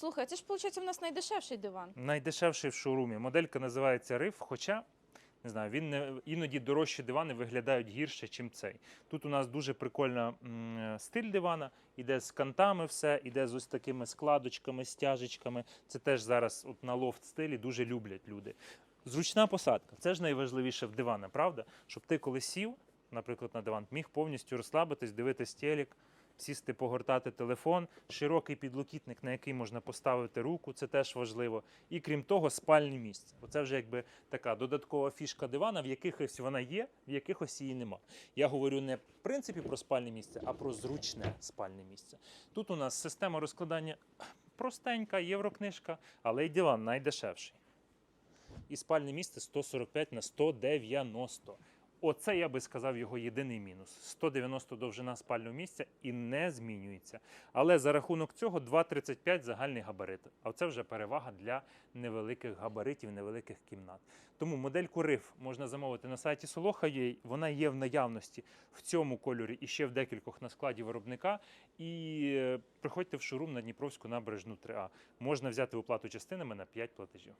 Слухай, це ж виходить у нас найдешевший диван. Найдешевший в шоурумі. Моделька називається Риф, хоча. Не знаю, він не іноді дорожчі дивани виглядають гірше, ніж цей. Тут у нас дуже прикольна м, стиль дивана, іде з кантами все, іде з ось такими складочками, стяжечками. Це теж зараз от на лофт стилі дуже люблять люди. Зручна посадка. Це ж найважливіше в дивана, правда? Щоб ти коли сів, наприклад, на диван, міг повністю розслабитись, дивитись телек, сісти, погортати телефон, широкий підлокітник, на який можна поставити руку, це теж важливо. І крім того, спальне місце. Бо це вже якби така додаткова фішка дивана, в якихось вона є, в якихось її нема. Я говорю не в принципі про спальне місце, а про зручне спальне місце. Тут у нас система розкладання простенька, єврокнижка, але й диван найдешевший. І спальне місце 145 на 190. Оце я би сказав його єдиний мінус. 190 довжина спального місця і не змінюється. Але за рахунок цього 2,35 загальний габарит. А це вже перевага для невеликих габаритів, невеликих кімнат. Тому модельку риф можна замовити на сайті Soloha.ua. Вона є в наявності в цьому кольорі і ще в декількох на складі виробника. І е, приходьте в шоурум на Дніпровську набережну 3А. Можна взяти оплату частинами на 5 платежів.